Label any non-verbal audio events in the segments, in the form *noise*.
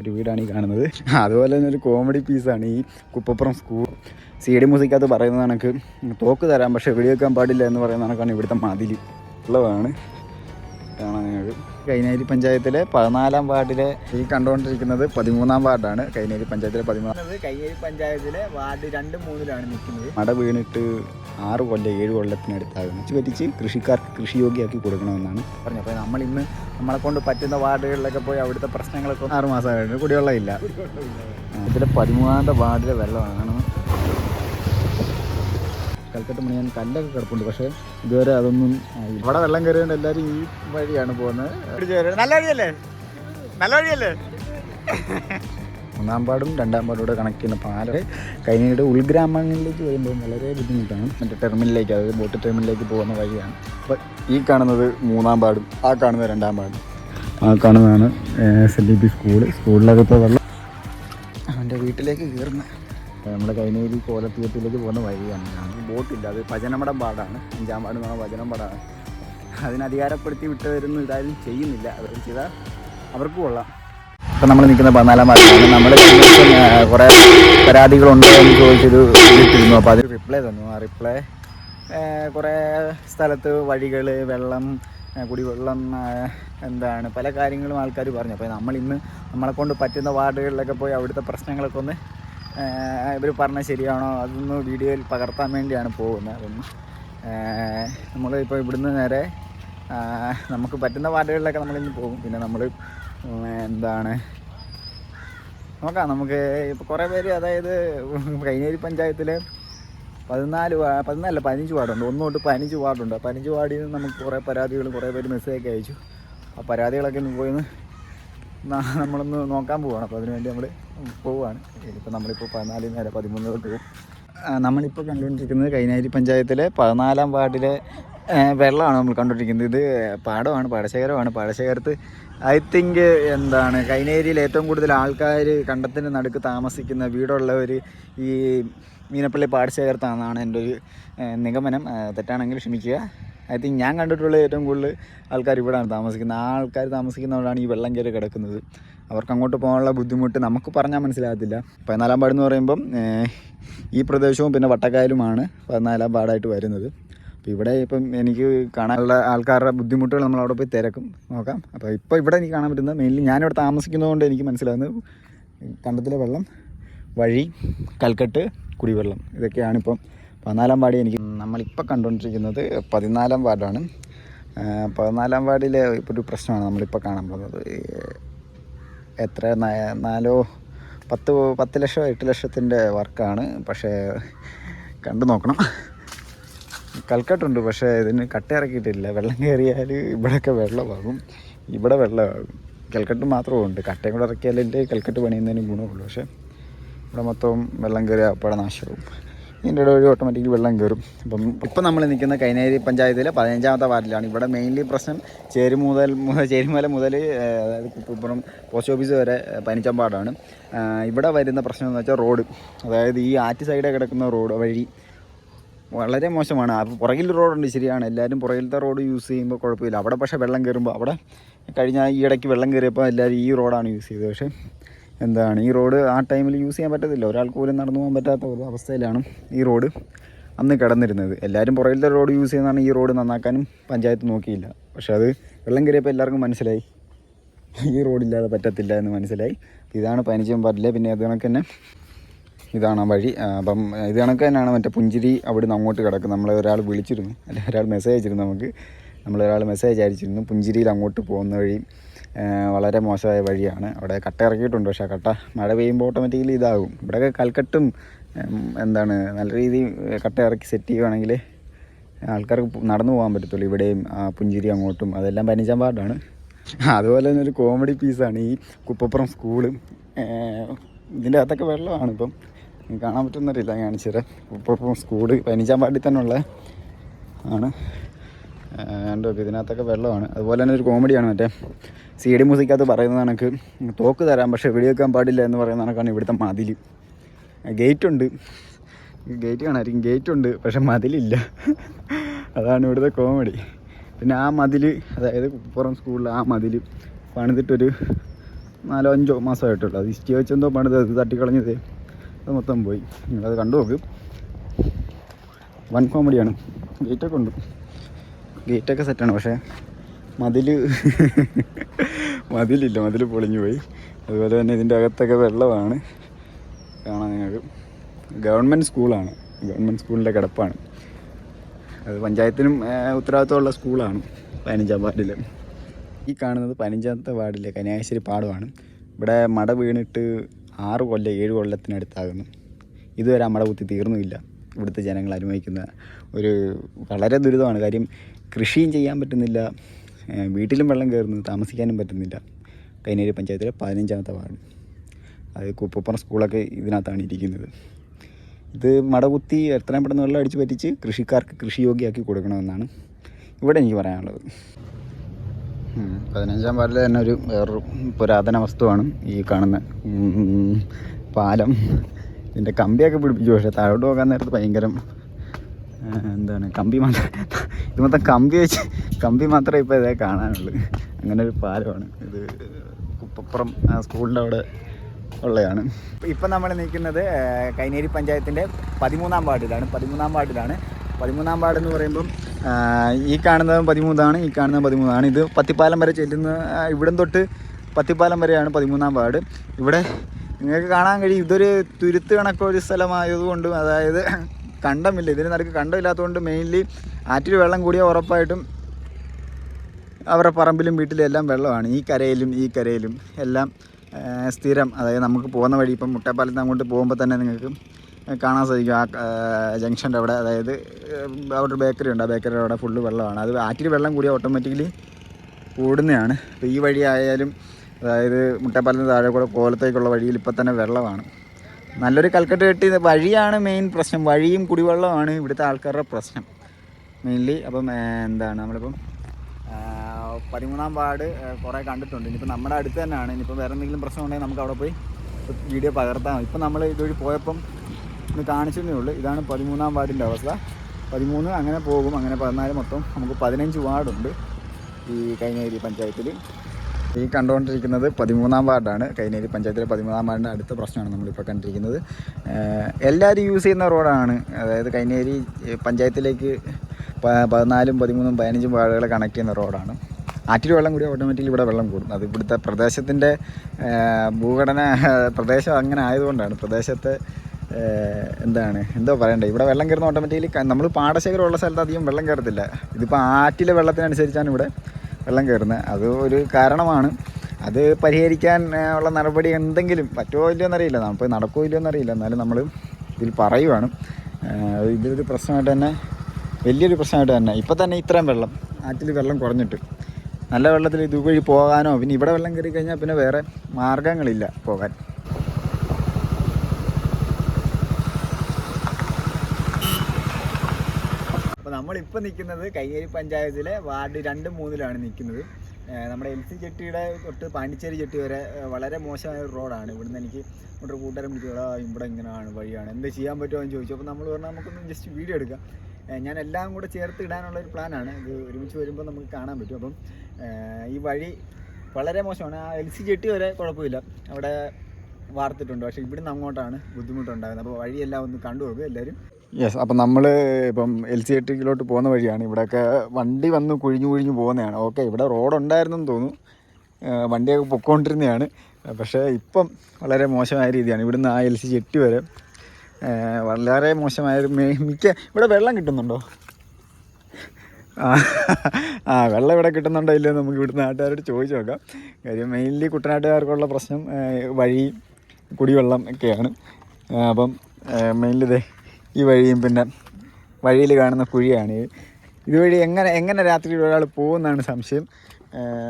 ഒരു വീടാണ് ഈ കാണുന്നത്. അതുപോലെ തന്നെ ഒരു കോമഡി പീസാണ് ഈ കുപ്പപ്പുറം സ്കൂൾ സി ഡി മ്യൂസിക്കകത്ത് പറയുന്നത് കണക്ക് തോക്ക് തരാം പക്ഷേ വെടിവെക്കാൻ പാടില്ല എന്ന് പറയുന്ന കണക്കാണ് ഇവിടുത്തെ മതിൽ ഉള്ളതാണ്. നിങ്ങൾക്ക് കൈനേരി പഞ്ചായത്തിലെ പതിനാലാം വാർഡിലെ ഈ കണ്ടുകൊണ്ടിരിക്കുന്നത് പതിമൂന്നാം വാർഡാണ്. കൈനേരി പഞ്ചായത്തിലെ പതിമൂന്നാം കൈനേരി പഞ്ചായത്തിലെ വാർഡ് രണ്ട് മൂന്നിലാണ് നിൽക്കുന്നത്. മട വീണിട്ട് ആറ് കൊല്ലം ഏഴ് കൊല്ലത്തിനടുത്താകും പറ്റിച്ച് കൃഷിക്കാർക്ക് കൃഷിയോഗ്യമാക്കി കൊടുക്കണമെന്നാണ് പറഞ്ഞത്. അപ്പോൾ നമ്മൾ ഇന്ന് നമ്മളെ കൊണ്ട് പറ്റുന്ന വാർഡുകളിലൊക്കെ പോയി അവിടുത്തെ പ്രശ്നങ്ങളൊക്കെ ആറ് മാസമായിട്ട് കുടിവെള്ളമില്ല. ഇതിലെ പതിമൂന്നാമത്തെ വാർഡിലെ വെള്ളമാണ് കൽക്കട്ട് മണിയാൻ കല്ലൊക്കെ കിടപ്പുണ്ട്. പക്ഷേ ഇതുവരെ അതൊന്നും. ഇവിടെ വെള്ളം കയറിയുണ്ട് എല്ലാവരും ഈ വഴിയാണ് പോകുന്നത്. നല്ല വഴിയല്ലേ? നല്ല വഴിയല്ലേ? ഒന്നാം പാടും രണ്ടാം പാടും കൂടെ കണക്ട് ചെയ്യുന്ന പാലം. കൈനയുടെ ഉൾഗ്രാമങ്ങളിലേക്ക് വരുമ്പോൾ വളരെ ബുദ്ധിമുട്ടാണ്. മറ്റേ ടെർമിനലിലേക്ക് അതായത് ബോട്ട് ടെർമിനലിലേക്ക് പോകുന്ന വഴിയാണ്. അപ്പോൾ ഈ കാണുന്നത് മൂന്നാം പാടും ആ കാണുന്നത് രണ്ടാം പാടും. ആ കാണുന്നതാണ് S L D P school സ്കൂളിലൊക്കെ ഇപ്പോൾ വെള്ളം അവന്റെ വീട്ടിലേക്ക് കയറുന്ന നമ്മുടെ കൈനേരി കോലത്തീയത്തിലേക്ക് പോകുന്ന വഴിയാണ്. ബോട്ടില്ല അത് ഭജനമടം പാടാണ്. അഞ്ചാം പാട് എന്ന് പറഞ്ഞാൽ ഭജനം പാടാണ്. അതിനധികാരപ്പെടുത്തി വിട്ട് വരുന്ന ഇതാരും ചെയ്യുന്നില്ല. അവർ ചെയ്താൽ അവർക്ക് കൊള്ളാം. ഇപ്പം നമ്മൾ നിൽക്കുന്ന പതിനാലാം വാർഡിലാണ് നമ്മൾ കുറേ പരാതികളുണ്ടോ എന്ന് ചോദിച്ചൊരു ഇട്ടിരുന്നു അപ്പോൾ അതിന് റിപ്ലൈ തന്നു. ആ റിപ്ലൈ കുറേ സ്ഥലത്ത് വഴികൾ വെള്ളം കുടിവെള്ളം എന്താണ് പല കാര്യങ്ങളും ആൾക്കാർ പറഞ്ഞു. അപ്പോൾ നമ്മൾ ഇന്ന് നമ്മളെ കൊണ്ട് പറ്റുന്ന വാർഡുകളിലൊക്കെ പോയി അവിടുത്തെ പ്രശ്നങ്ങളൊക്കെ ഒന്ന് ഇവർ പറഞ്ഞ ശരിയാണോ? അതൊന്ന് വീഡിയോയിൽ പകർത്താൻ വേണ്ടിയാണ് പോകുന്നത്. നമ്മൾ ഇപ്പോൾ ഇവിടുന്ന് നേരെ നമുക്ക് പറ്റുന്ന പാർട്ടികളിലൊക്കെ നമ്മളിന്ന് പോകും. പിന്നെ നമ്മൾ എന്താണ് നോക്കാം. നമുക്ക് ഇപ്പോൾ കുറേ പേര് അതായത് കൈനേരി പഞ്ചായത്തിൽ പതിനാല് പതിനാലല്ല പതിനഞ്ച് വാർഡുണ്ട്. ഒന്ന് തൊട്ട് പതിനഞ്ച് വാർഡുണ്ട്. പതിനഞ്ച് വാർഡിൽ നിന്ന് നമുക്ക് കുറേ പരാതികൾ കുറേ പേര് മെസ്സേജൊക്കെ അയച്ചു. ആ പരാതികളൊക്കെ ഒന്ന് പോയി നമ്മളൊന്ന് നോക്കാൻ പോവുകയാണ് അപ്പോൾ അതിനുവേണ്ടി നമ്മൾ പോവുകയാണ് ഇനിയിപ്പോൾ നമ്മളിപ്പോൾ പതിനാല് നേരെ പതിമൂന്നിലോട്ട് പോകും. നമ്മളിപ്പോൾ കണ്ടുകൊണ്ടിരിക്കുന്നത് കൈനാരി പഞ്ചായത്തിലെ പതിനാലാം വാർഡിലെ വെള്ളമാണ് നമ്മൾ കണ്ടുകൊണ്ടിരിക്കുന്നത്. ഇത് പാടമാണ് പാടശേഖരമാണ്. പാടശേഖരത്ത് ഐ തിങ്ക് എന്താണ് കൈനേരിയിൽ ഏറ്റവും കൂടുതൽ ആൾക്കാർ കണ്ടത്തിന്റെ നടുക്ക് താമസിക്കുന്ന വീടുള്ളവർ ഈ മീനപ്പള്ളി പാടശേഖരത്താണെന്നാണ് എന്റെ ഒരു നിഗമനം. തെറ്റാണെങ്കിൽ ക്ഷമിക്കുക. ഐ തിങ്ക് ഞാൻ കണ്ടിട്ടുള്ള ഏറ്റവും കൂടുതൽ ആൾക്കാർ ഇവിടെയാണ് താമസിക്കുന്നത്. ആ ആൾക്കാർ താമസിക്കുന്നവരാണ് ഈ വെള്ളം കയറി കിടക്കുന്നത്. അവർക്ക് അങ്ങോട്ട് പോകാനുള്ള ബുദ്ധിമുട്ട് നമുക്ക് പറഞ്ഞാൽ മനസ്സിലാകത്തില്ല. പതിനാലാം പാടെന്ന് പറയുമ്പം ഈ പ്രദേശവും പിന്നെ വട്ടക്കായലുമാണ് പതിനാലാം പാടായിട്ട് വരുന്നത്. അപ്പോൾ ഇവിടെ ഇപ്പം എനിക്ക് കാണാനുള്ള ആൾക്കാരുടെ ബുദ്ധിമുട്ടുകൾ നമ്മൾ അവിടെ പോയി തിരക്കും. നോക്കാം. അപ്പോൾ ഇപ്പോൾ ഇവിടെ എനിക്ക് കാണാൻ പറ്റുന്നത് മെയിൻലി ഞാനിവിടെ താമസിക്കുന്നതുകൊണ്ട് എനിക്ക് മനസ്സിലാകുന്നത് കണ്ടത്തിലെ വെള്ളം വഴി കൽക്കെട്ട് കുടിവെള്ളം ഇതൊക്കെയാണ് ഇപ്പം പതിനാലാം വാർഡ് എനിക്ക് നമ്മളിപ്പോൾ കണ്ടുകൊണ്ടിരിക്കുന്നത് പതിനാലാം വാർഡാണ്. പതിനാലാം വാർഡിലെ ഒരു പ്രശ്നമാണ് നമ്മളിപ്പോൾ കാണാൻ പോകുന്നത്. എത്ര നാലോ പത്ത് പത്ത് ലക്ഷം എട്ട് ലക്ഷത്തിന്റെ വർക്കാണ്. പക്ഷേ കണ്ടു നോക്കണം. കൽക്കട്ടുണ്ട് പക്ഷേ ഇതിന് കട്ട ഇറക്കിയിട്ടില്ല. വെള്ളം കയറിയാൽ ഇവിടെയൊക്കെ വെള്ളമാകും. ഇവിടെ വെള്ളമാകും. കൽക്കട്ട് മാത്രമേ ഉണ്ട് കട്ടയും കൂടെ ഇറക്കിയാലല്ലേ കൽക്കട്ട് പണിയുന്നതിന് ഗുണമുള്ളൂ. പക്ഷേ ഇവിടെ മൊത്തം വെള്ളം കയറി അപ്പടെ ഇതിന്റെ ഇട ഓട്ടോമാറ്റിക്കലി വെള്ളം കയറും അപ്പം ഇപ്പം നമ്മൾ നിൽക്കുന്ന കൈനേരി പഞ്ചായത്തിലെ പതിനഞ്ചാമത്തെ വാർഡിലാണ്. ഇവിടെ മെയിൻലി പ്രശ്നം ചേരി മുതൽ ചേരിമല മുതൽ അതായത് കുപ്പപ്പുറം പോസ്റ്റ് ഓഫീസ് വരെ വാർഡാണ് ഇവിടെ വരുന്ന പ്രശ്നം എന്ന് വെച്ചാൽ റോഡ്. അതായത് ഈ ആറ്റ് സൈഡിൽ കിടക്കുന്ന റോഡ് വഴി വളരെ മോശമാണ്. അപ്പോൾ പുറകിൽ റോഡുണ്ട് ശരിയാണ്. എല്ലാവരും പുറകിലത്തെ റോഡ് യൂസ് ചെയ്യുമ്പോൾ കുഴപ്പമില്ല. അവിടെ പക്ഷേ വെള്ളം കയറുമ്പോൾ അവിടെ കഴിഞ്ഞ ഈ ഇടയ്ക്ക് വെള്ളം കയറിയപ്പോൾ എല്ലാവരും ഈ റോഡാണ് യൂസ് ചെയ്തത്. പക്ഷേ എന്താണ് ഈ റോഡ് ആ ടൈമിൽ യൂസ് ചെയ്യാൻ പറ്റത്തില്ല. ഒരാൾക്ക് പോലും നടന്നു പോകാൻ പറ്റാത്ത ഒരു അവസ്ഥയിലാണ് ഈ റോഡ് അന്ന് കിടന്നിരുന്നത്. എല്ലാവരും പുറകിലത്തെ റോഡ് യൂസ് ചെയ്യുന്നതാണ് ഈ റോഡ് നന്നാക്കാനും പഞ്ചായത്ത് നോക്കിയില്ല. പക്ഷെ അത് വെള്ളം കയറിയപ്പോൾ എല്ലാവർക്കും മനസ്സിലായി. ഈ റോഡില്ലാതെ പറ്റത്തില്ല എന്ന് മനസ്സിലായി. ഇതാണ് പനിച്ചും പാടില്ല പിന്നെ അത് കണക്ക് തന്നെ ഇതാണ് ആ വഴി. അപ്പം ഇത് കണക്ക് തന്നെയാണ് മറ്റേ പുഞ്ചിരി അവിടുന്ന് അങ്ങോട്ട് കിടക്കും നമ്മളെ ഒരാൾ വിളിച്ചിരുന്നു. അല്ലെ ഒരാൾ മെസ്സേജ് അയച്ചിരുന്നു നമുക്ക്. നമ്മളൊരാൾ മെസ്സേജ് അയച്ചിരുന്നു. പുഞ്ചിരിയിൽ അങ്ങോട്ട് പോകുന്ന വഴി. വളരെ മോശമായ വഴിയാണ്. അവിടെ കട്ട ഇറക്കിയിട്ടുണ്ട്. പക്ഷേ കട്ട മഴ പെയ്യുമ്പോൾ ഓട്ടോമാറ്റിക്കലി ഇതാകും. ഇവിടെയൊക്കെ കൽക്കട്ടും എന്താണ് നല്ല രീതിയിൽ കട്ട ഇറക്കി സെറ്റ് ചെയ്യുവാണെങ്കിൽ ആൾക്കാർക്ക് നടന്നു പോകാൻ പറ്റത്തുള്ളൂ. ഇവിടെയും പുഞ്ചിരി അങ്ങോട്ടും അതെല്ലാം പനിച്ചാൻ പാടാണ്. അതുപോലെ തന്നെ ഒരു കോമഡി പീസാണ് ഈ കുപ്പപ്പുറം സ്കൂൾ ഇതിന്റെ അകത്തൊക്കെ വെള്ളമാണ് ഇപ്പം. കാണാൻ പറ്റുന്നറിയില്ല കാണിച്ചു തരാം. കുപ്പപ്പുറം സ്കൂൾ പനിച്ചാൻ പാടി തന്നെയുള്ള ആണ്. രണ്ടൊക്കെ ഇതിനകത്തൊക്കെ വെള്ളമാണ്. അതുപോലെ തന്നെ ഒരു കോമഡിയാണ് മറ്റേ സി ഡി മ്യൂസിക്കകത്ത് പറയുന്നത് കണക്ക് തോക്ക് തരാം പക്ഷേ വീഡിയോ വെടിവെക്കാൻ പാടില്ല എന്ന് പറയുന്ന കണക്കാണ് ഇവിടുത്തെ മതിൽ ഗേറ്റ് ഉണ്ട് ഗേറ്റ് കാണാമായിരിക്കും. ഗേറ്റ് ഉണ്ട് പക്ഷെ മതിലില്ല. അതാണ് ഇവിടുത്തെ കോമഡി. പിന്നെ ആ മതിൽ അതായത് പുറം സ്കൂളിൽ ആ മതിൽ പണിതിട്ടൊരു നാലോ അഞ്ചോ മാസമായിട്ടുള്ളൂ. അത് ഇഷ്ടി വെച്ചെന്തോ പണിത് അത് തട്ടിക്കളഞ്ഞത്. അത് മൊത്തം പോയി. നിങ്ങളത് കണ്ടു നോക്ക്. വൺ കോമഡിയാണ്. ഗേറ്റൊക്കെ ഉണ്ട്. ഗേറ്റൊക്കെ സെറ്റാണ് പക്ഷേ മതിൽ *laughs* മതിലില്ല. മതിൽ പൊളിഞ്ഞു പോയി. അതുപോലെ തന്നെ ഇതിന്റെ അകത്തൊക്കെ വെള്ളമാണ്. കാണാൻ നിങ്ങൾക്ക്. ഗവൺമെന്റ് സ്കൂളാണ് ഗവൺമെന്റ് സ്കൂളിന്റെ കിടപ്പാണ്. അത് പഞ്ചായത്തിനും ഉത്തരവാദിത്തമുള്ള സ്കൂളാണ് പതിനഞ്ചാം വാർഡിൽ ഈ കാണുന്നത് പതിനഞ്ചാമത്തെ വാർഡിലെ കന്യാശ്ശേരി പാടമാണ് ഇവിടെ മട വീണിട്ട് ആറ് കൊല്ലം ഏഴ് കൊല്ലത്തിനടുത്താകുന്നു. ഇതുവരെ ആ മട കുത്തി തീർന്നുമില്ല. ഇവിടുത്തെ ജനങ്ങൾ അനുഭവിക്കുന്ന ഒരു വളരെ ദുരിതമാണ്. കാര്യം കൃഷിയും ചെയ്യാൻ പറ്റുന്നില്ല വീട്ടിലും വെള്ളം കയറുന്നു താമസിക്കാനും പറ്റുന്നില്ല. കൈനേരി പഞ്ചായത്തിലെ പതിനഞ്ചാമത്തെ വാർഡ്. അത് കുപ്പപ്പുറം സ്കൂളൊക്കെ ഇതിനകത്താണ് ഇരിക്കുന്നത്. ഇത് മടകുത്തി എത്രയും പെട്ടെന്ന് വെള്ളം അടിച്ച് പറ്റിച്ച് കൃഷിക്കാർക്ക് കൃഷിയോഗ്യമാക്കി കൊടുക്കണമെന്നാണ് ഇവിടെ എനിക്ക് പറയാനുള്ളത്. പതിനഞ്ചാം വാർഡിൽ തന്നെ ഒരു വേറൊരു പുരാതന വസ്തുവാണ് ഈ കാണുന്ന പാലം. ഇതിന്റെ കമ്പിയൊക്കെ പിടിപ്പിച്ചു പക്ഷേ താഴോട്ട് പോകാൻ നേരത്ത് ഭയങ്കരം എന്താണ് കമ്പി മാത്രം ഇത് മൊത്തം കമ്പി വെച്ച് കമ്പി മാത്രമേ ഇപ്പോൾ ഇതേ കാണാനുള്ളൂ. അങ്ങനെ ഒരു പാലമാണ്. ഇത് കുപ്പപ്പുറം സ്കൂളിന്റെ അവിടെ ഉള്ളതാണ്. ഇപ്പം നമ്മൾ നിൽക്കുന്നത് കൈനേരി പഞ്ചായത്തിന്റെ പതിമൂന്നാം വാർഡിലാണ്. പതിമൂന്നാം വാർഡിലാണ്. പതിമൂന്നാം വാർഡ് എന്ന് പറയുമ്പം ഈ കാണുന്നതും പതിമൂന്നാണ് ഈ കാണുന്നതും പതിമൂന്നാണ്. ഇത് പത്തിപ്പാലം വരെ ചെല്ലുന്ന ഇവിടം തൊട്ട് പത്തിപ്പാലം വരെയാണ് പതിമൂന്നാം വാർഡ്. ഇവിടെ നിങ്ങൾക്ക് കാണാൻ കഴിയും. ഇതൊരു തുരുത്ത് കണക്കൊരു സ്ഥലമായതുകൊണ്ടും അതായത് കണ്ടമില്ല. ഇതിന് നടുക്ക് കണ്ടമില്ലാത്തതുകൊണ്ട് മെയിൻലി ആറ്റിൽ വെള്ളം കൂടിയ ഉറപ്പായിട്ടും അവരുടെ പറമ്പിലും വീട്ടിലും എല്ലാം വെള്ളമാണ്. ഈ കരയിലും ഈ കരയിലും എല്ലാം സ്ഥിരം. അതായത് നമുക്ക് പോകുന്ന വഴി ഇപ്പം മുട്ടപ്പാലത്ത് അങ്ങോട്ട് പോകുമ്പോൾ തന്നെ നിങ്ങൾക്ക് കാണാൻ സാധിക്കും. ആ ജംഗ്ഷന്റെ അവിടെ അതായത് അവിടെ ഒരു ബേക്കറി ഉണ്ട്. ആ ബേക്കറിയുടെ അവിടെ ഫുള്ള് വെള്ളമാണ്. അത് ആറ്റിൽ വെള്ളം കൂടിയ ഓട്ടോമാറ്റിക്കലി കൂടുന്നതാണ്. അപ്പോൾ ഈ വഴി ആയാലും അതായത് മുട്ടപ്പാലത്തിന് താഴെ കൂടെ കോലത്തേക്കുള്ള വഴിയിൽ ഇപ്പം തന്നെ വെള്ളമാണ്. നല്ലൊരു കൽക്കെട്ട് കെട്ടി വഴിയാണ് മെയിൻ പ്രശ്നം. വഴിയും കുടിവെള്ളമാണ് ഇവിടുത്തെ ആൾക്കാരുടെ പ്രശ്നം. മെയിൻലി അപ്പം എന്താണ് നമ്മളിപ്പം പതിമൂന്നാം വാർഡ് കുറേ കണ്ടിട്ടുണ്ട്. ഇനിയിപ്പോൾ നമ്മുടെ അടുത്ത് തന്നെയാണ്. ഇനിയിപ്പോൾ വേറെ എന്തെങ്കിലും പ്രശ്നം ഉണ്ടെങ്കിൽ നമുക്ക് അവിടെ പോയി വീഡിയോ പകർത്താം ഇപ്പം നമ്മൾ ഇതുവഴി പോയപ്പം ഒന്ന് കാണിച്ചതേ ഉള്ളൂ. ഇതാണ് പതിമൂന്നാം വാർഡിന്റെ അവസ്ഥ. പതിമൂന്ന് അങ്ങനെ പോകും. അങ്ങനെ പതിനാല് മൊത്തം. നമുക്ക് പതിനഞ്ച് വാർഡുണ്ട് ഈ കൈനേരി പഞ്ചായത്തിൽ. ഈ കണ്ടുകൊണ്ടിരിക്കുന്നത് പതിമൂന്നാം വാർഡാണ്. കൈനേരി പഞ്ചായത്തിലെ പതിമൂന്നാം വാർഡിന്റെ അടുത്ത പ്രശ്നമാണ് നമ്മളിപ്പോൾ കണ്ടിരിക്കുന്നത്. എല്ലാവരും യൂസ് ചെയ്യുന്ന റോഡാണ്. അതായത് കൈനേരി പഞ്ചായത്തിലേക്ക് പതിനാലും പതിമൂന്നും പതിനഞ്ചും വാർഡുകളെ കണക്ട് ചെയ്യുന്ന റോഡാണ്. ആറ്റിൽ വെള്ളം കൂടി ഓട്ടോമാറ്റിക്കലി ഇവിടെ വെള്ളം കൂടും. അത് ഇവിടുത്തെ പ്രദേശത്തിന്റെ ഭൂഘടന പ്രദേശം അങ്ങനെ ആയതുകൊണ്ടാണ്. പ്രദേശത്തെ എന്താണ് എന്തോ പറയണ്ടേ? ഇവിടെ വെള്ളം കയറുന്ന ഓട്ടോമാറ്റിക്കലി നമ്മൾ പാടശേഖരമുള്ള സ്ഥലത്ത് അധികം വെള്ളം കയറത്തില്ല. ഇതിപ്പോൾ ആറ്റിലെ വെള്ളത്തിനനുസരിച്ചാണ് ഇവിടെ വെള്ളം കയറുന്നത്. അത് ഒരു കാരണമാണ്. അത് പരിഹരിക്കാൻ ഉള്ള നടപടി എന്തെങ്കിലും പറ്റുമോ ഇല്ലയോ എന്നറിയില്ല. നമുക്ക് നടക്കുമോ ഇല്ലയോ എന്നറിയില്ല. എന്നാലും നമ്മൾ ഇതിൽ പറയുവാണ്. ഇതൊരു പ്രശ്നമായിട്ട് തന്നെ വലിയൊരു പ്രശ്നമായിട്ട് തന്നെ. ഇപ്പം തന്നെ ഇത്രയും വെള്ളം ആറ്റിൽ വെള്ളം കുറഞ്ഞിട്ട്. നല്ല വെള്ളത്തിൽ ഇതുവഴി പോകാനോ പിന്നെ ഇവിടെ വെള്ളം കയറി കഴിഞ്ഞാൽ പിന്നെ വേറെ മാർഗങ്ങളില്ല പോകാൻ. നമ്മളിപ്പോൾ നിൽക്കുന്നത് കയ്യേരി പഞ്ചായത്തിലെ വാർഡ് രണ്ടും മൂന്നിലാണ് നിൽക്കുന്നത് നമ്മുടെ എൽ സി ചെട്ടിയുടെ തൊട്ട് പാണ്ടിച്ചേരി ചെട്ടി വരെ വളരെ മോശമായ ഒരു റോഡാണ്. ഇവിടുന്ന് എനിക്ക് ഒരു കൂട്ടുകാരൻ "എടാ, ഇവിടെ ഇങ്ങനെയാണ് വഴിയാണ് എന്ത് ചെയ്യാൻ പറ്റുമോ എന്ന് ചോദിച്ചു. അപ്പോൾ നമ്മൾ പറഞ്ഞാൽ നമുക്കൊന്ന് ജസ്റ്റ് വീഡിയോ എടുക്കാം. ഞാൻ എല്ലാം കൂടെ ചേർത്ത് ഇടാനുള്ള ഒരു പ്ലാനാണ് ഇത് ഒരുമിച്ച് വരുമ്പോൾ നമുക്ക് കാണാൻ പറ്റും. അപ്പം ഈ വഴി വളരെ മോശമാണ്. ആ എൽ സി ചെട്ടി വരെ കുഴപ്പമില്ല. അവിടെ വാർത്തിട്ടുണ്ട്. പക്ഷേ ഇവിടുന്ന് അങ്ങോട്ടാണ് ബുദ്ധിമുട്ടുണ്ടാകുന്നത്. അപ്പോൾ വഴിയെല്ലാം ഒന്ന് കണ്ടു നോക്കുക എല്ലാവരും. യെസ് അപ്പം നമ്മൾ ഇപ്പം എൽ സി എട്ടിലോട്ട് പോകുന്ന വഴിയാണ്. ഇവിടെയൊക്കെ വണ്ടി വന്ന് കുഴിഞ്ഞു കുഴിഞ്ഞു പോകുന്നതാണ്. ഓക്കെ ഇവിടെ റോഡ് ഉണ്ടായിരുന്നെന്ന് തോന്നുന്നു. വണ്ടിയൊക്കെ പൊക്കോണ്ടിരുന്നതാണ്. പക്ഷേ ഇപ്പം വളരെ മോശമായ രീതിയാണ്. ഇവിടുന്ന് ആ എൽ സി ജെട്ടി വരെ വളരെ മോശമായ മിക്ക ഇവിടെ വെള്ളം കിട്ടുന്നുണ്ടോ? ആ വെള്ളം ഇവിടെ കിട്ടുന്നുണ്ടോ ഇല്ലയോ നമുക്ക് ഇവിടുന്ന് നാട്ടുകാരോട് ചോദിച്ചു നോക്കാം. കാര്യം മെയിൻലി കുട്ടനാട്ടുകാർക്കുള്ള പ്രശ്നം വഴി കുടിവെള്ളം ഒക്കെയാണ്. അപ്പം മെയിൻലി ഇതേ ഈ വഴിയും പിന്നെ വഴിയിൽ കാണുന്ന കുഴിയാണ്. ഇത്. ഇതുവഴി എങ്ങനെ എങ്ങനെ രാത്രി ഒരാൾ പോകുമെന്നാണ് സംശയം.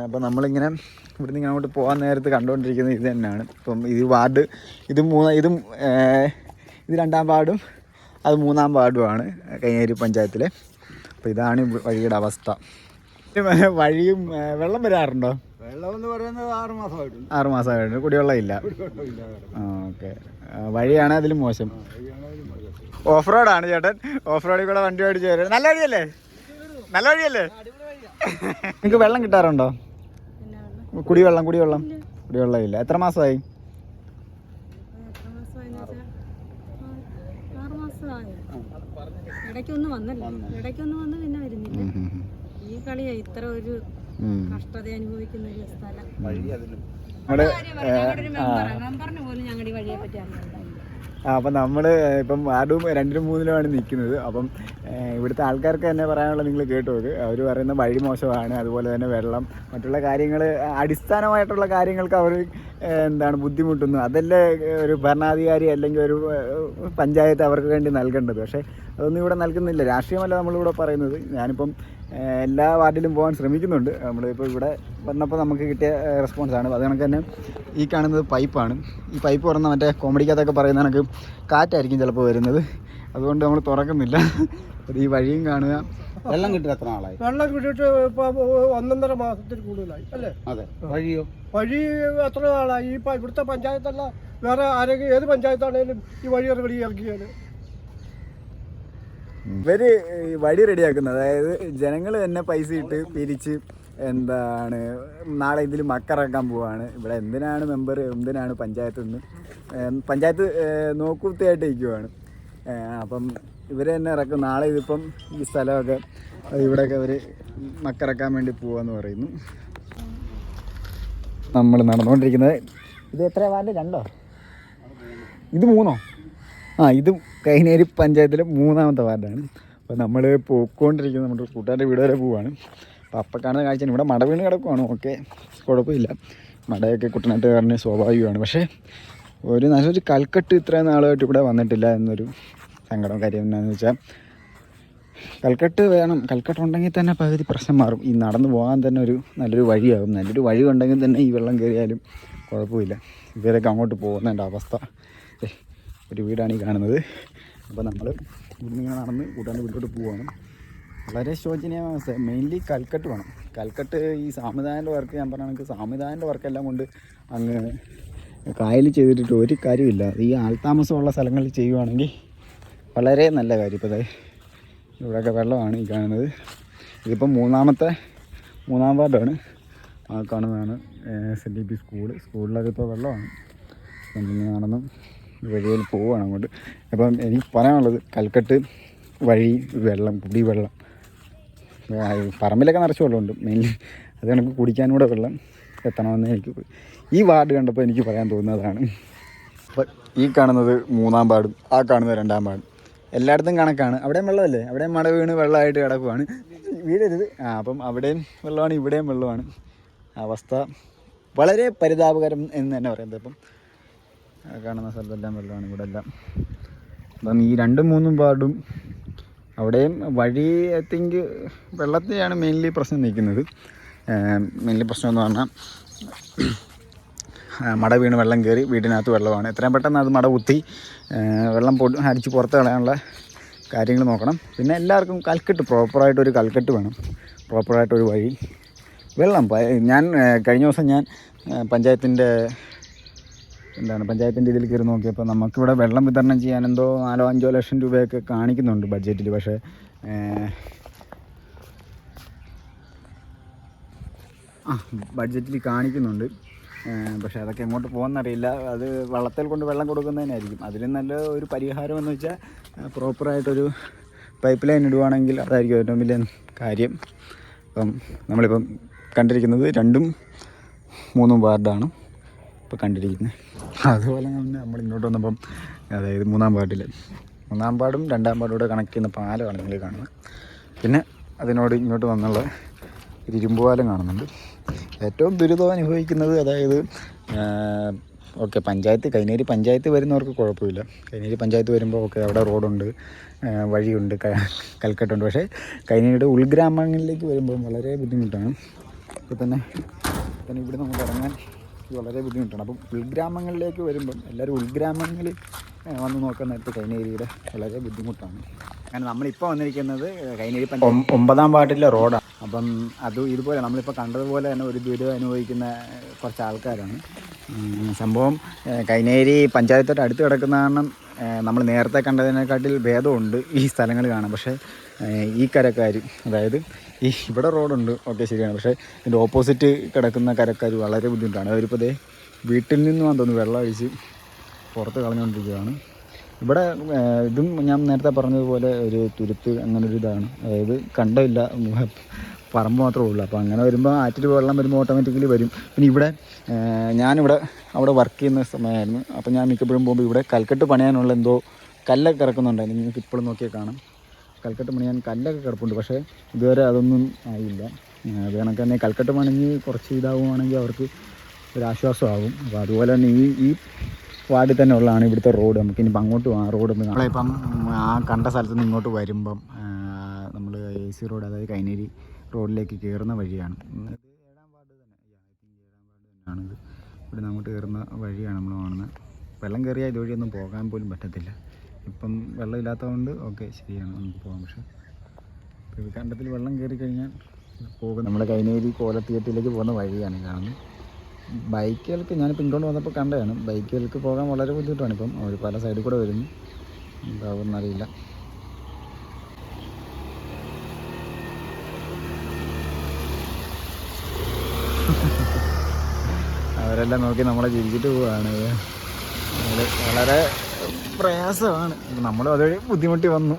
അപ്പോൾ നമ്മളിങ്ങനെ ഇവിടുന്ന് ഇങ്ങനെ അങ്ങോട്ട് പോകാൻ നേരത്ത് കണ്ടുകൊണ്ടിരിക്കുന്നത് ഇത് തന്നെയാണ്. ഇപ്പം ഇത് വാർഡ് ഇത് മൂന്ന് ഇതും ഇത് രണ്ടാം വാർഡും അത് മൂന്നാം വാർഡുമാണ് കൈനേരി പഞ്ചായത്തിലെ. അപ്പോൾ ഇതാണ് വഴിയുടെ അവസ്ഥ. വഴിയും വെള്ളം വരാറുണ്ടോ? വെള്ളം എന്ന് പറയുന്നത് ആറ് മാസമായിട്ട് ആറ് കുടിവെള്ളം ഇല്ല ഓക്കെ. വഴിയാണ് അതിൽ മോശം. ഓഫ് റോഡാണ് ചേട്ടൻ. ഓഫ് റോഡിൽ കൂടെ വണ്ടി ഓടിച്ച് വരും. നല്ല വഴിയല്ലേ? നല്ല വഴിയല്ലേ? നിങ്ങൾക്ക് വെള്ളം കിട്ടാറുണ്ടോ? കുടിവെള്ളം കുടിവെള്ളം. കുടിവെള്ളമില്ല. എത്ര മാസമായി? എത്ര മാസമായി? ഇടയ്ക്കൊന്നും വന്നല്ലോ? ഇടയ്ക്കൊന്നും വന്ന് പിന്നെ വരുന്നില്ല. ഈ കളിയാ ഇത്ര ഒരു. കഷ്ടത അനുഭവിക്കുന്ന ഒരു സ്ഥലം. നമ്മുടെ മെമ്പറിന് പോലും ഞങ്ങളുടെ വഴിയെ പറ്റി അപ്പം നമ്മൾ ഇപ്പം വാർഡും രണ്ടിലും മൂന്നിലുമാണ് നിൽക്കുന്നത്. അപ്പം ഇവിടുത്തെ ആൾക്കാർക്ക് തന്നെ പറയാനുള്ളത് നിങ്ങൾ കേട്ടു അവർ പറയുന്ന വഴി മോശമാണ് അതുപോലെ തന്നെ വെള്ളം മറ്റുള്ള കാര്യങ്ങൾ അടിസ്ഥാനമായിട്ടുള്ള കാര്യങ്ങൾക്ക് അവർ എന്താണ് ബുദ്ധിമുട്ടുന്നു അതല്ലേ ഒരു ഭരണാധികാരി അല്ലെങ്കിൽ ഒരു പഞ്ചായത്ത് അവർക്ക് വേണ്ടി നൽകേണ്ടത്. പക്ഷേ അതൊന്നും ഇവിടെ നൽകുന്നില്ല. രാഷ്ട്രീയമല്ല നമ്മളിവിടെ പറയുന്നത്. ഞാനിപ്പം എല്ലാ വാർഡിലും പോകാൻ ശ്രമിക്കുന്നുണ്ട്. നമ്മളിപ്പോൾ ഇവിടെ വന്നപ്പോൾ നമുക്ക് കിട്ടിയ റെസ്പോൺസാണ് അത് കണക്ക് തന്നെ ഈ കാണുന്നത് പൈപ്പാണ്. ഈ പൈപ്പ് തുറന്ന മറ്റേ കോമഡിക്കകത്തൊക്കെ പറയുന്ന കണക്ക് കാറ്റായിരിക്കും ചിലപ്പോൾ വരുന്നത്. അതുകൊണ്ട് നമ്മൾ തുറക്കുന്നില്ല. അത് ഈ വഴിയും കാണുക. വെള്ളം കിട്ടുക എത്ര നാളായി? വെള്ളം കിട്ടിയിട്ട് ഇപ്പൊ ഒന്നൊന്നര മാസത്തിൽ കൂടുതലായി. അല്ലേ? അതെ. വഴിയോ? വഴി എത്ര നാളായി? ഈ ഇവിടുത്തെ പഞ്ചായത്തല്ല വേറെ ആരെങ്കിലും ഏത് പഞ്ചായത്താണേലും ഈ വഴി ഇറങ്ങി ഇറക്കിയാണ് ഇവർ വഴി റെഡിയാക്കുന്നത്. അതായത് ജനങ്ങൾ തന്നെ പൈസ ഇട്ട് പിരിച്ച് എന്താണ് നാളെ ഇതിൽ മക്കറക്കാൻ പോവാണ്. ഇവിടെ എന്തിനാണ് മെമ്പർ എന്തിനാണ് പഞ്ചായത്ത് നിന്ന്? പഞ്ചായത്ത് ഏഹ്, നോക്കുകുത്തിയായിട്ട് ഇരിക്കുവാണ്. അപ്പം ഇവർ തന്നെ ഇറക്കും. നാളെ ഇതിപ്പം ഈ സ്ഥലമൊക്കെ ഇവിടെയൊക്കെ അവർ മക്കറക്കാൻ വേണ്ടി പോവാന്ന് പറയുന്നു. നമ്മൾ നടന്നുകൊണ്ടിരിക്കുന്നത്. ഇത് എത്ര വാർഡ്? രണ്ടോ? ഇത് മൂന്നോ? ആ ഇത് കൈനേരി പഞ്ചായത്തിലെ മൂന്നാമത്തെ വാർഡാണ്. അപ്പോൾ നമ്മൾ പോയിക്കൊണ്ടിരിക്കുന്നത് നമ്മുടെ കൂട്ടുകാരുടെ വീട് വരെ പോവാണ്. അപ്പോൾ അപ്പം കാണുന്ന കാഴ്ച ഇവിടെ മട വീണ് കിടക്കുവാണ്. ഓക്കെ കുഴപ്പമില്ല. മടയൊക്കെ കുട്ടനാട്ടുകാരന് സ്വാഭാവികമാണ് പക്ഷേ ഒരു നല്ലൊരു കൽക്കട്ട് ഇത്രയും നാളുമായിട്ട് ഇവിടെ വന്നിട്ടില്ല എന്നൊരു സങ്കടം കാര്യം എന്താണെന്ന് വെച്ചാൽ കൽക്കട്ട് വേണം. കൽക്കട്ട് ഉണ്ടെങ്കിൽ തന്നെ പകുതി പ്രശ്നം മാറും. ഈ നടന്നു പോകാൻ തന്നെ ഒരു നല്ലൊരു വഴിയാകും. നല്ലൊരു വഴി ഉണ്ടെങ്കിൽ തന്നെ ഈ വെള്ളം കയറിയാലും കുഴപ്പമില്ല. ഇവരൊക്കെ അങ്ങോട്ട് പോകുന്നതിന്റെ അവസ്ഥ ഒരു വീടാണ് ഈ കാണുന്നത്. അപ്പോൾ നമ്മൾ ഇവിടുന്ന് ഇങ്ങനെ നടന്ന് കൂട്ടാണ്ട് വീട്ടിലോട്ട് പോവാണ്. വളരെ ശോചനീയമായ അവസ്ഥ. മെയിൻലി കൽക്കട്ട് വേണം. കൽക്കട്ട് ഈ സാമുദായന്റെ വർക്ക് ഞാൻ പറഞ്ഞ സാമുദായന്റെ വർക്കെല്ലാം കൊണ്ട് അങ്ങ് കായൽ ചെയ്തിട്ട് ഒരു കാര്യമില്ല ഈ ആൾതാമസമുള്ള സ്ഥലങ്ങളിൽ ചെയ്യുവാണെങ്കിൽ വളരെ നല്ല കാര്യം. ഇപ്പോൾ ഇവിടെയൊക്കെ വെള്ളമാണ് ഈ കാണുന്നത്. ഇതിപ്പം മൂന്നാമത്തെ മൂന്നാം വാർഡാണ്. ആ കാണുന്നതാണ് S N D P school. സ്കൂളിലൊക്കെ ഇപ്പോൾ വെള്ളമാണ്. പിന്നെ നടന്ന്. വഴിയിൽ പോവുകയാണ് അങ്ങോട്ട്. അപ്പം എനിക്ക് പറയാനുള്ളത് കൽക്കട്ട് വഴി വെള്ളം കുടിവെള്ളം പറമ്പിലൊക്കെ നിറച്ച് വെള്ളമുണ്ട്. മെയിൻലി അത് കണക്ക് കുടിക്കാനൂടെ വെള്ളം എത്തണമെന്ന് എനിക്ക് ഈ വാർഡ് കണ്ടപ്പോൾ എനിക്ക് പറയാൻ തോന്നുന്നതാണ്. അപ്പം ഈ കാണുന്നത് മൂന്നാം പാടും ആ കാണുന്നത് രണ്ടാം പാടും എല്ലായിടത്തും കണക്കാണ്. അവിടെയും വെള്ളമല്ലേ? അവിടെയും മട വീണ് വെള്ളമായിട്ട് കിടക്കുവാണ്. വീടരുത്. ആ അപ്പം അവിടെയും വെള്ളമാണ് ഇവിടെയും വെള്ളമാണ്. അവസ്ഥ വളരെ പരിതാപകരം എന്ന് തന്നെ പറയുന്നത്. അപ്പം കാണുന്ന സ്ഥലത്തെല്ലാം വെള്ളമാണ് ഇവിടെ എല്ലാം. അപ്പം ഈ രണ്ടും മൂന്നും പാടും അവിടെയും വഴി ഐ തിങ്ക് വെള്ളത്തെയാണ് മെയിൻലി പ്രശ്നം നിൽക്കുന്നത്. മെയിൻലി പ്രശ്നം എന്ന് പറഞ്ഞാൽ മട വീണ് വെള്ളം കയറി വീടിനകത്ത് വെള്ളമാണ്. എത്രയും പെട്ടെന്ന് അത് മട കുത്തി വെള്ളം പൊടി അടിച്ച് പുറത്ത് കളയാനുള്ള കാര്യങ്ങൾ നോക്കണം. പിന്നെ എല്ലാവർക്കും കൽക്കെട്ട് പ്രോപ്പറായിട്ടൊരു കൽക്കെട്ട് വേണം. പ്രോപ്പറായിട്ടൊരു വഴി. വെള്ളം ഞാൻ കഴിഞ്ഞ ദിവസം ഞാൻ പഞ്ചായത്തിന്റെ എന്താണ് പഞ്ചായത്തിന്റെ ഇതിൽ കയറി നോക്കിയപ്പോൾ നമുക്കിവിടെ വെള്ളം വിതരണം ചെയ്യാൻ എന്തോ നാലോ അഞ്ചോ ലക്ഷം രൂപയൊക്കെ കാണിക്കുന്നുണ്ട് ബഡ്ജറ്റിൽ. പക്ഷേ ആ ബഡ്ജറ്റിൽ കാണിക്കുന്നുണ്ട്. പക്ഷേ അതൊക്കെ എങ്ങോട്ട് പോകുന്നറിയില്ല അത് വള്ളത്തിൽ കൊണ്ട് വെള്ളം കൊടുക്കുന്നതിനായിരിക്കും അതിലും നല്ല ഒരു പരിഹാരം എന്ന് വെച്ചാൽ പ്രോപ്പറായിട്ടൊരു പൈപ്പ് ലൈൻ ഇടുവാണെങ്കിൽ അതായിരിക്കും ഏറ്റവും വലിയ കാര്യം. അപ്പം നമ്മളിപ്പം കണ്ടിരിക്കുന്നത് രണ്ടും മൂന്നും വാർഡാണ്. ഇപ്പോൾ കണ്ടിരിക്കുന്നത് അതുപോലെ തന്നെ നമ്മൾ ഇങ്ങോട്ട് വന്നപ്പം അതായത് മൂന്നാം പാട്ടിൽ മൂന്നാം പാടും രണ്ടാം പാടും കൂടെ കണക്ട് ചെയ്യുന്ന പാലമാണ് നിങ്ങൾ കാണുന്നത് പിന്നെ അതിനോട് ഇങ്ങോട്ട് വന്നുള്ള ഒരു ഇരുമ്പ് പാലം കാണുന്നുണ്ട്. ഏറ്റവും ദുരിതം അനുഭവിക്കുന്നത് അതായത് ഓക്കെ പഞ്ചായത്ത് കൈനേരി പഞ്ചായത്ത് വരുന്നവർക്ക് കുഴപ്പമില്ല. കൈനേരി പഞ്ചായത്ത് വരുമ്പോൾ ഓക്കെ അവിടെ റോഡുണ്ട് വഴിയുണ്ട് കൽക്കെട്ടുണ്ട്. പക്ഷേ കൈനേരിയുടെ ഉൾഗ്രാമങ്ങളിലേക്ക് വരുമ്പോൾ വളരെ ബുദ്ധിമുട്ടാണ്. ഇപ്പോൾ തന്നെ തന്നെ ഇവിടെ നമുക്ക് ഇറങ്ങാൻ വളരെ ബുദ്ധിമുട്ടാണ്. അപ്പം ഉൾഗ്രാമങ്ങളിലേക്ക് വരുമ്പം എല്ലാവരും ഉൾഗ്രാമങ്ങളിൽ വന്ന് നോക്കാൻ നേരത്തെ കൈനേരിയുടെ വളരെ ബുദ്ധിമുട്ടാണ്. കാരണം നമ്മളിപ്പോൾ വന്നിരിക്കുന്നത് കൈനേരി ഒമ്പതാം വാർഡിലെ റോഡാണ് അപ്പം അത് ഇതുപോലെ നമ്മളിപ്പോൾ കണ്ടതുപോലെ തന്നെ ഒരു ദുരിതം അനുഭവിക്കുന്ന കുറച്ച് ആൾക്കാരാണ്. സംഭവം കൈനേരി പഞ്ചായത്തോട്ട് അടുത്ത് കിടക്കുന്ന കാരണം നമ്മൾ നേരത്തെ കണ്ടതിനെക്കാട്ടിൽ ഭേദമുണ്ട് ഈ സ്ഥലങ്ങൾ കാണാൻ. പക്ഷേ ഈ കരക്കാർ അതായത് ഈ ഇവിടെ റോഡുണ്ട് ഓക്കെ ശരിയാണ്. പക്ഷേ ഇതിന്റെ ഓപ്പോസിറ്റ് കിടക്കുന്ന കരക്കാർ വളരെ ബുദ്ധിമുട്ടാണ്. അവരിപ്പോൾ ദേ വീട്ടിൽ നിന്നും തോന്നുന്നു വെള്ളം അഴിച്ച് പുറത്ത് കളഞ്ഞുകൊണ്ടിരിക്കുകയാണ്. ഇവിടെ ഇതും ഞാൻ നേരത്തെ പറഞ്ഞതുപോലെ ഒരു തുരുത്ത് അങ്ങനൊരു ഇതാണ്. അതായത് കണ്ടമില്ല പറമ്പ് മാത്രമേ ഉള്ളൂ. അപ്പോൾ അങ്ങനെ വരുമ്പോൾ ആറ്റിൽ വെള്ളം വരുമ്പോൾ ഓട്ടോമാറ്റിക്കലി വരും. പിന്നെ ഇവിടെ ഞാനിവിടെ അവിടെ വർക്ക് ചെയ്യുന്ന സമയമായിരുന്നു. അപ്പോൾ ഞാൻ മിക്കപ്പോഴും പോകുമ്പോൾ ഇവിടെ കൽക്കെട്ട് പണിയാനുള്ള എന്തോ കല്ലൊക്കെ ഇറക്കുന്നുണ്ടായിരുന്നു. നിങ്ങൾക്ക് ഇപ്പോഴും നോക്കിയാൽ കാണാം. കൽക്കെട്ട് പണിയാൻ കല്ലൊക്കെ കിടപ്പുണ്ട്. പക്ഷേ ഇതുവരെ അതൊന്നും ആയില്ല. വേണമെങ്കിൽ തന്നെ കൽക്കെട്ട് പണിഞ്ഞ് കുറച്ച് ഇതാവുകയാണെങ്കിൽ അവർക്ക് ഒരു ആശ്വാസമാകും. അപ്പോൾ അതുപോലെ തന്നെ ഈ ഈ വാർഡിൽ തന്നെ ഉള്ളതാണ് ഇവിടുത്തെ റോഡ്. നമുക്ക് ഇനി അങ്ങോട്ട് പോകാം റോഡ് ഒന്ന് നമ്മളിപ്പം ആ കണ്ട സ്ഥലത്ത് നിന്ന് ഇങ്ങോട്ട് വരുമ്പം നമ്മൾ എ സി റോഡ് അതായത് കൈനേരി റോഡിലേക്ക് കയറുന്ന വഴിയാണ്. ഏഴാം വാർഡ് തന്നെ. Yeah, I think ഏഴാം ഇവിടെ നിന്ന് അങ്ങോട്ട് കയറുന്ന വഴിയാണ് നമ്മൾ കാണുന്നത്. വെള്ളം കയറിയാൽ ഇതുവഴിയൊന്നും പോകാൻ പോലും പറ്റത്തില്ല. ഇപ്പം വെള്ളം ഇല്ലാത്തതുകൊണ്ട് ഓക്കെ ശരിയാണ് നമുക്ക് പോകാം. പക്ഷേ കണ്ടത്തിൽ വെള്ളം കയറി കഴിഞ്ഞാൽ പോകും നമ്മുടെ കൈനേരി കോലത്തിയറ്റിലേക്ക് പോകുന്ന വഴിയാണ് കാണുന്നത്. ബൈക്കുകൾക്ക് ഞാനിപ്പോൾ ഇങ്ങോട്ട് വന്നപ്പോൾ കണ്ടതാണ്. ബൈക്കുകൾക്ക് പോകാൻ വളരെ ബുദ്ധിമുട്ടാണ്. ഇപ്പം അവർ പല സൈഡിൽ കൂടെ വരുന്നു. എന്താവുമെന്നറിയില്ല അവരെല്ലാം നോക്കി നമ്മളെ ചിരിച്ചിട്ട് പോവുകയാണ് വളരെ പ്രയാസമാണ്. നമ്മൾ അതുവഴി ബുദ്ധിമുട്ടി വന്നു.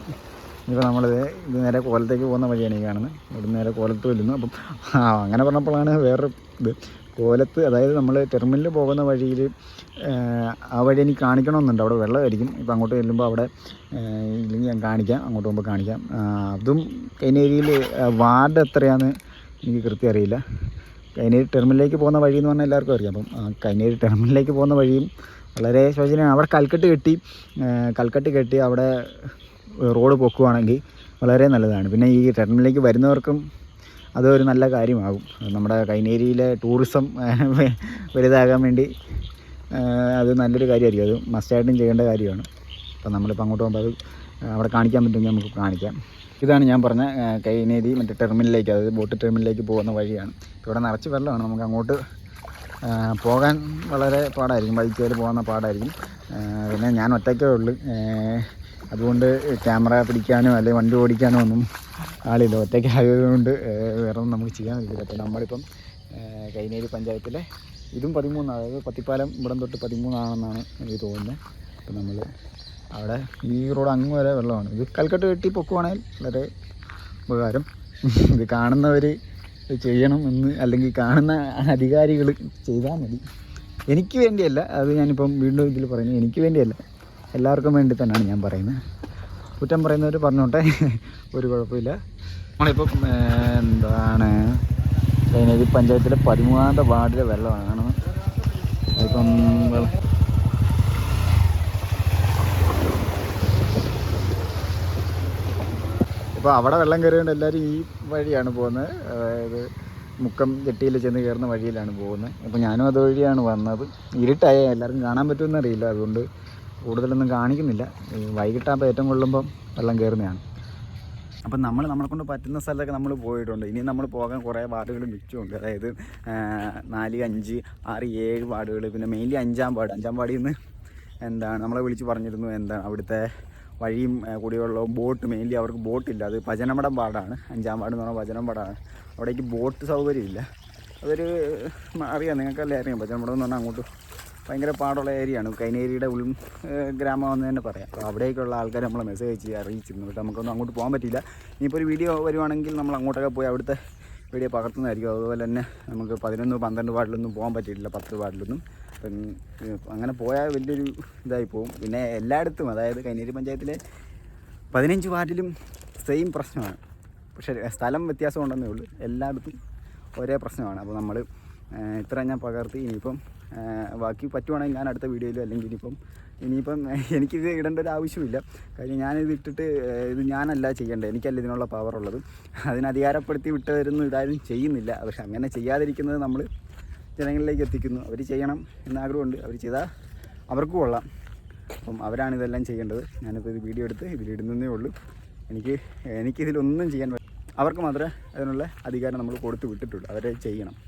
ഇപ്പോൾ നമ്മളിത് ഇത് നേരെ കോലത്തേക്ക് പോകുന്ന വഴിയാണ് ഈ കാണുന്നത് ഇവിടെ നേരെ കോലത്ത് വരുന്നു. അപ്പം ആ അങ്ങനെ പറഞ്ഞപ്പോഴാണ് വേറെ ഇത്. കോലത്ത് അതായത് നമ്മൾ ടെർമിനലിൽ പോകുന്ന വഴിയിൽ ആ വഴി എനിക്ക് കാണിക്കണമെന്നുണ്ട്. അവിടെ വെള്ളമായിരിക്കും. ഇപ്പം അങ്ങോട്ട് ചെല്ലുമ്പോൾ അവിടെ ഇല്ലെങ്കിൽ ഞാൻ കാണിക്കാം. അങ്ങോട്ട് പോകുമ്പോൾ കാണിക്കാം. അതും കൈനേരിയിൽ വാർഡ് എത്രയാണെന്ന് എനിക്ക് കൃത്യം അറിയില്ല. കൈനേരി ടെർമിനലിലേക്ക് പോകുന്ന വഴി എന്ന് പറഞ്ഞാൽ എല്ലാവർക്കും അറിയാം. അപ്പം കൈനേരി ടെർമിനലിലേക്ക് പോകുന്ന വഴിയും വളരെ ശോചനീയമാണ്. അവിടെ കൽക്കെട്ട് കെട്ടി കൽക്കെട്ട് കെട്ടി അവിടെ റോഡ് പൊക്കുവാണെങ്കിൽ വളരെ നല്ലതാണ്. പിന്നെ ഈ ടെർമിനലിലേക്ക് വരുന്നവർക്കും അതൊരു നല്ല കാര്യമാകും. നമ്മുടെ കൈനേരിയിലെ ടൂറിസം വലുതാകാൻ വേണ്ടി അത് നല്ലൊരു കാര്യമായിരിക്കും. അത് മസ്റ്റായിട്ടും ചെയ്യേണ്ട കാര്യമാണ്. അപ്പം നമ്മളിപ്പോൾ അങ്ങോട്ട് പോകുമ്പോൾ അത് അവിടെ കാണിക്കാൻ പറ്റുമെങ്കിൽ നമുക്ക് കാണിക്കാം. ഇതാണ് ഞാൻ പറഞ്ഞ കൈനേരി മറ്റേ ടെർമിനലിലേക്ക് അതായത് ബോട്ട് ടെർമിനലിലേക്ക് പോകുന്ന വഴിയാണ്. ഇവിടെ നിറച്ച് വെള്ളമാണ്. നമുക്ക് അങ്ങോട്ട് പോകാൻ വളരെ പാടായിരിക്കും. ബൈക്കുകൾ പോകുന്ന പാടായിരിക്കും. പിന്നെ ഞാൻ ഒറ്റയ്ക്കേ ഉള്ളൂ. അതുകൊണ്ട് ക്യാമറ പിടിക്കാനോ അല്ലെങ്കിൽ വണ്ടി ഓടിക്കാനോ ഒന്നും ആളില്ല. ഒറ്റയ്ക്ക് ആയതുകൊണ്ട് വേറെ ഒന്നും നമുക്ക് ചെയ്യാൻ പറ്റില്ല അപ്പോൾ നമ്മളിപ്പം കൈനേരി പഞ്ചായത്തിലെ ഇതും പതിമൂന്നാണ്. അതായത് പത്തിപ്പാലം ഇവിടം തൊട്ട് പതിമൂന്നാണെന്നാണ് എനിക്ക് തോന്നുന്നത്. അപ്പം നമ്മൾ അവിടെ ഈ റോഡ് അങ്ങ് വരെ വെള്ളമാണ്. ഇത് കൽക്കട്ട് കെട്ടി പൊക്കുവാണെങ്കിൽ വളരെ ഉപകാരം. ഇത് കാണുന്നവർ ചെയ്യണം എന്ന് അല്ലെങ്കിൽ കാണുന്ന അധികാരികൾ ചെയ്താൽ മതി. എനിക്ക് വേണ്ടിയല്ല അത് ഞാനിപ്പം വീണ്ടും ഇതിൽ പറയുന്നു എനിക്ക് വേണ്ടിയല്ല. എല്ലാവർക്കും വേണ്ടി തന്നെയാണ് ഞാൻ പറയുന്നത്. കുറ്റം പറയുന്നവർ പറഞ്ഞോട്ടെ ഒരു കുഴപ്പമില്ല. നമ്മളിപ്പം എന്താണ് കഴിഞ്ഞ പഞ്ചായത്തിലെ പതിമൂന്നാമത്തെ വാർഡിലെ വെള്ളമാണ്. ഇപ്പം ഇപ്പോൾ അവിടെ വെള്ളം കയറിയതുകൊണ്ട് എല്ലാവരും ഈ വഴിയാണ് പോകുന്നത്. അതായത് മുക്കം ജെട്ടിയിൽ ചെന്ന് കയറുന്ന വഴിയിലാണ് പോകുന്നത്. അപ്പോൾ ഞാനും അതുവഴിയാണ് വന്നത്. ഇരുട്ടായ എല്ലാവർക്കും കാണാൻ പറ്റുമെന്ന് അറിയില്ല. അതുകൊണ്ട് കൂടുതലൊന്നും കാണിക്കുന്നില്ല. വൈകിട്ടാകുമ്പോൾ ഏറ്റവും കൊള്ളുമ്പം വെള്ളം കയറുന്നതാണ്. അപ്പം നമ്മൾ നമ്മളെ കൊണ്ട് പറ്റുന്ന സ്ഥലത്തൊക്കെ നമ്മൾ പോയിട്ടുണ്ട്. ഇനി നമ്മൾ പോകാൻ കുറേ വാർഡുകൾ മിച്ചമുണ്ട്. അതായത് നാല് അഞ്ച് ആറ് ഏഴ് വാർഡുകൾ. പിന്നെ മെയിൻലി അഞ്ചാം വാർഡ്. അഞ്ചാം വാർഡിൽ നിന്ന് എന്താണ്? നമ്മളെ വിളിച്ച് പറഞ്ഞിരുന്നു എന്താണ് അവിടുത്തെ വഴിയും കുടിവെള്ളവും ബോട്ട് മെയിൻലി അവർക്ക് ബോട്ടില്ല. അത് ഭജനമടം പാടാണ്. അഞ്ചാം പാടെന്ന് പറഞ്ഞാൽ പാടാണ്. അവിടേക്ക് ബോട്ട് സൗകര്യമില്ല. അതൊരു അറിയാം. നിങ്ങൾക്കല്ലേ അറിയാം. ഭജനമടം എന്ന് പറഞ്ഞാൽ അങ്ങോട്ട് ഭയങ്കര പാടുള്ള ഏരിയയാണ് കൈനേരിയുടെ ഉൾ ഗ്രാമമെന്ന് തന്നെ പറയാം. അപ്പോൾ അവിടേക്കുള്ള ആൾക്കാർ നമ്മളെ മെസ്സേജ് അയച്ച് അറിയിച്ചിരുന്നു പക്ഷേ നമുക്കൊന്നും അങ്ങോട്ട് പോകാൻ പറ്റില്ല ഇനിയിപ്പോൾ ഒരു വീഡിയോ വരുവാണെങ്കിൽ നമ്മൾ അങ്ങോട്ടൊക്കെ പോയി അവിടുത്തെ വീഡിയോ പകർത്തുന്നതായിരിക്കും. അതുപോലെ തന്നെ നമുക്ക് പതിനൊന്ന് പന്ത്രണ്ട് വാർഡിലൊന്നും പോകാൻ പറ്റിയിട്ടില്ല. പത്ത് വാർഡിലൊന്നും. അപ്പം അങ്ങനെ പോയാൽ വലിയൊരു ഇതായി പോകും. പിന്നെ എല്ലായിടത്തും അതായത് കൈനേരി പഞ്ചായത്തിലെ പതിനഞ്ച് വാർഡിലും സെയിം പ്രശ്നമാണ്. പക്ഷേ സ്ഥലം വ്യത്യാസം ഉണ്ടെന്നേ ഉള്ളൂ. എല്ലായിടത്തും ഒരേ പ്രശ്നമാണ്. അപ്പോൾ നമ്മൾ ഇത്ര ഞാൻ പകർത്തി. ഇനിയിപ്പം ബാക്കി പറ്റുവാണെങ്കിൽ ഞാൻ അടുത്ത വീഡിയോയിലോ അല്ലെങ്കിൽ ഇനിയിപ്പം ഇനിയിപ്പം എനിക്കിത് ഇടേണ്ട ഒരു ആവശ്യമില്ല. കാര്യം ഞാനിത് ഇട്ടിട്ട് ഇത് ഞാനല്ല ചെയ്യേണ്ടത്. എനിക്കല്ല ഇതിനുള്ള പവർ ഉള്ളത്. അതിനധികാരപ്പെടുത്തി അധികാരപ്പെടുത്തി വിട്ടവരൊന്നും ഇതാരും ചെയ്യുന്നില്ല. പക്ഷെ അങ്ങനെ ചെയ്യാതിരിക്കുന്നത് നമ്മൾ ജനങ്ങളിലേക്ക് എത്തിക്കുന്നു. അവർ ചെയ്യണം എന്നാഗ്രഹമുണ്ട് അവർ ചെയ്താൽ അവർക്ക് കൊള്ളാം. അപ്പം അവരാണ് ഇതെല്ലാം ചെയ്യേണ്ടത്. ഞാനിപ്പോൾ ഇത് വീഡിയോ എടുത്ത് ഇതിലിടുന്നതേ ഉള്ളൂ. എനിക്ക് എനിക്കിതിലൊന്നും ചെയ്യാൻ അവർക്ക് മാത്രമേ അതിനുള്ള അധികാരം നമ്മൾ കൊടുത്തു വിട്ടിട്ടുള്ളൂ. അവരെ ചെയ്യണം.